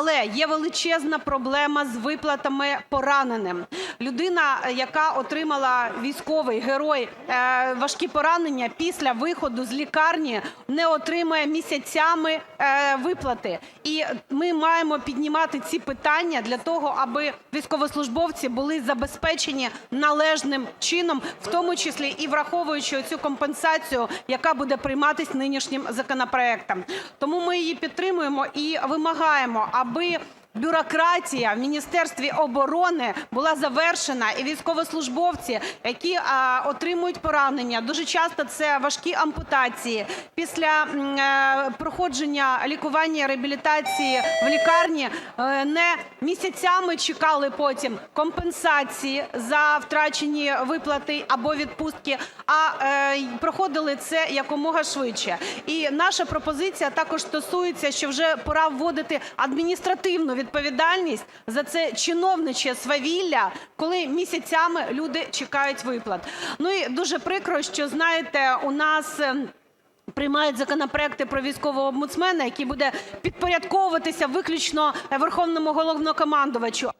Але є величезна проблема з виплатами пораненим. Людина, яка отримала, військовий герой, е, важкі поранення, після виходу з лікарні не отримує місяцями е, виплати. І ми маємо піднімати ці питання для того, аби військовослужбовці були забезпечені належним чином, в тому числі і враховуючи цю компенсацію, яка буде прийматись нинішнім законопроектом. Тому ми її підтримуємо і вимагаємо, аби аби бюрократія в Міністерстві оборони була завершена, і військовослужбовці, які отримують поранення, дуже часто це важкі ампутації, після е, проходження лікування і реабілітації в лікарні е, не місяцями чекали потім компенсації за втрачені виплати або відпустки, а е, проходили це якомога швидше. І наша пропозиція також стосується, що вже пора вводити адміністративну відповідальність за це чиновниче свавілля, коли місяцями люди чекають виплат. Ну і дуже прикро, що знаєте, у нас. ем, Приймають законопроекти про військового омбудсмена, який буде підпорядковуватися виключно Верховному Головнокомандувачу.